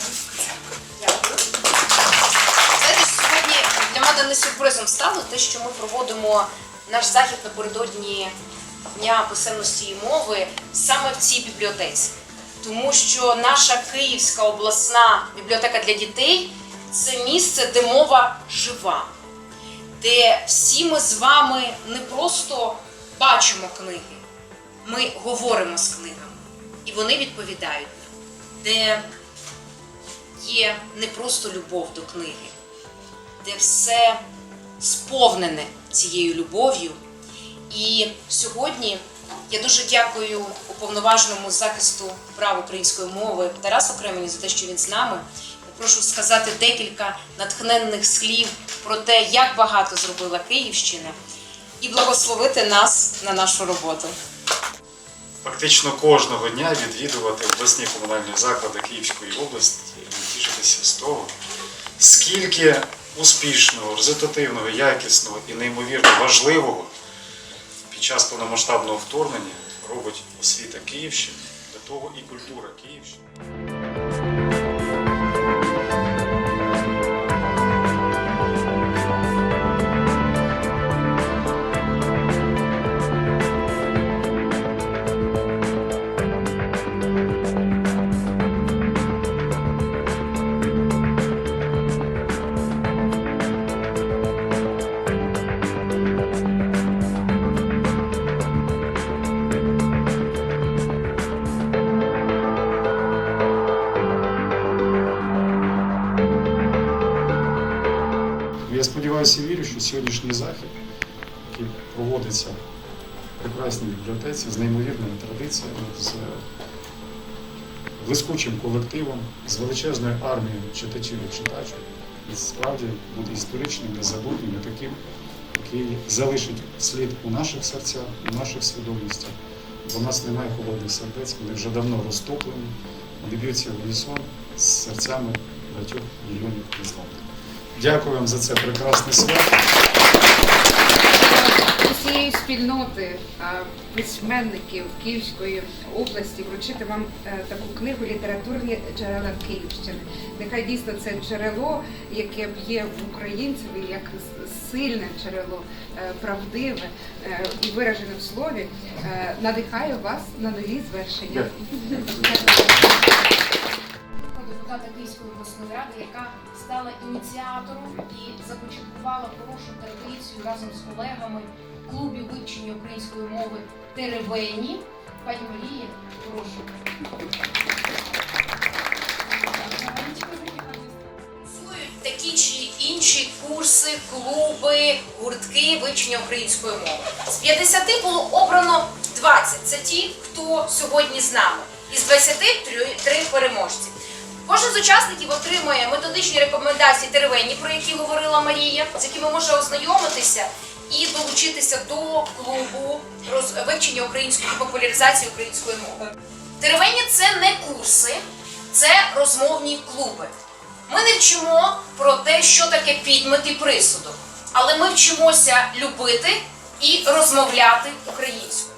Файно. Дякую. Знаєте, сьогодні для мене не сюрпризом стало те, що ми проводимо наш захід напередодні Дня писемності і мови саме в цій бібліотеці. Тому що наша Київська обласна бібліотека для дітей це місце, де мова жива, де всі ми з вами не просто бачимо книги, ми говоримо з книгами, і вони відповідають нам. Де є не просто любов до книги, де все сповнене цією любов'ю. І сьогодні я дуже дякую уповноваженому захисту прав української мови Тарасу Кремені за те, що він з нами. Прошу сказати декілька натхненних слів про те, як багато зробила Київщина, і благословити нас на нашу роботу. Фактично кожного дня відвідувати обласні комунальні заклади Київської області і з того, скільки успішного, результативного, якісного і неймовірно важливого під час повномасштабного вторгнення робить освіта Київщини, для того і культура Київщини. Вірю, захід, який проводиться в прекрасній бібліотеці з неймовірними традиціями, з блискучим колективом, з величезною армією читачів і читачів, і справді буде історичним, незабутнім і таким, який залишить слід у наших серцях, у наших свідомостях. Бо в нас немає холодних сердець, вони вже давно розтоплені, вони б'ються в унісон з серцями багатьох мільйонів незламних. Дякую вам за це прекрасне свято. усієї спільноти письменників Київської області вручити вам е, таку книгу Літературні джерела Київщини. Нехай дійсно це джерело, яке б'є в українцеві як сильне джерело, е, правдиве е, і виражене в слові, надихає вас на нові звершення. Депутата Київської обласної ради, яка стала ініціатором і започаткувала хорошу традицію разом з колегами клубі вивчення української мови Теревені. Пані Марії, прошу. Такі чи інші курси, клуби, гуртки вивчення української мови. З 50 було обрано 20. Це ті, хто сьогодні з нами. Із 23 три переможці. Кожен з учасників отримує методичні рекомендації теревені, про які говорила Марія, з якими може ознайомитися і долучитися до клубу вивчення української популяризації української мови. Теревені це не курси, це розмовні клуби. Ми не вчимо про те, що таке підмет і присудок, але ми вчимося любити і розмовляти українською.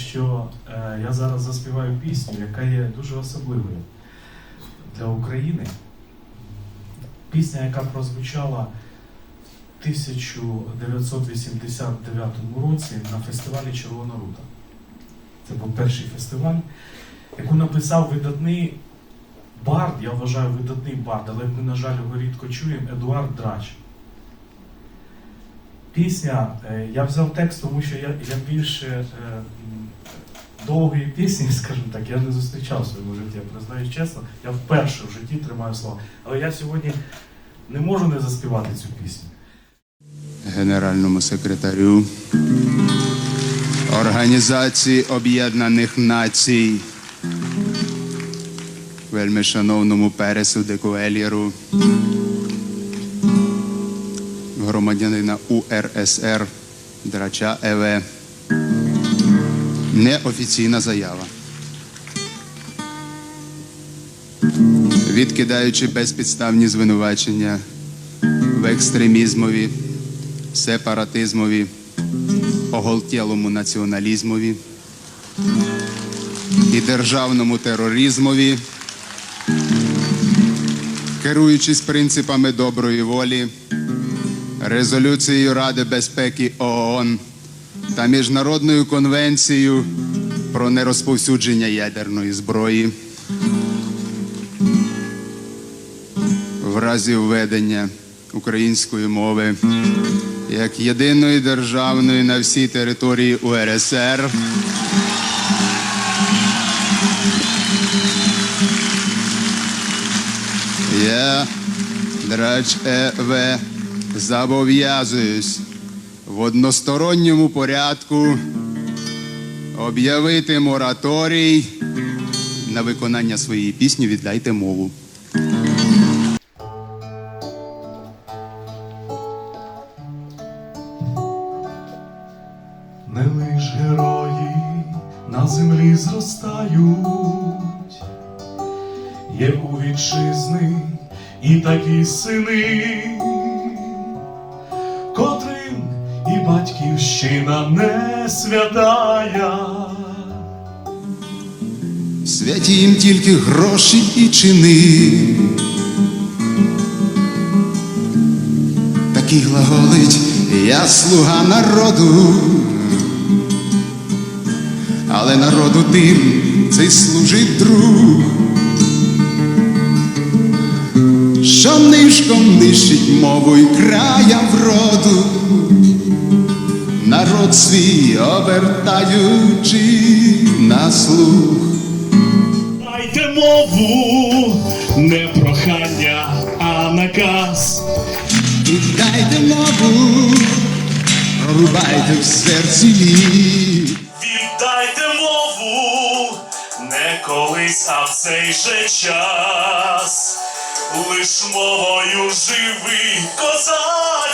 Що е, я зараз заспіваю пісню, яка є дуже особливою для України. Пісня, яка прозвучала в 1989 році на фестивалі Червона Рута. Це був перший фестиваль, яку написав видатний бард, я вважаю видатний бард, але ми, на жаль, його рідко чуємо, Едуард Драч. Пісня, е, я взяв текст, тому що я, я більше е, довгої пісні, скажімо так, я не зустрічав в своєму житті, я признаюсь чесно, я вперше в житті тримаю слова. Але я сьогодні не можу не заспівати цю пісню. генеральному секретарю Організації Об'єднаних Націй, вельми шановному Пересу Декуелєру, громадянина УРСР Драча ЕВ. Неофіційна заява. Відкидаючи безпідставні звинувачення в екстремізмові, сепаратизмові, оголтілому націоналізмові і державному тероризмові, керуючись принципами доброї волі, резолюцією Ради безпеки ООН та Міжнародною конвенцією про нерозповсюдження ядерної зброї. В разі введення української мови як єдиної державної на всій території УРСР. Я, драч ЕВ, зобов'язуюсь в односторонньому порядку об'явити мораторій на виконання своєї пісні Віддайте мову. Не лиш герої на землі зростають, є у вітчизни і такі сини, батьківщина не святая. Святі їм тільки гроші і чини. Такий глаголить я слуга народу, але народу тим цей служить друг, що нишком нищить мову й края вроду, народ свій обертаючи на слух. Дайте мову, не прохання, а наказ. Віддайте мову, рубайте в серці. Віддайте мову, не колись, а в цей же час. Лиш мовою живий козацький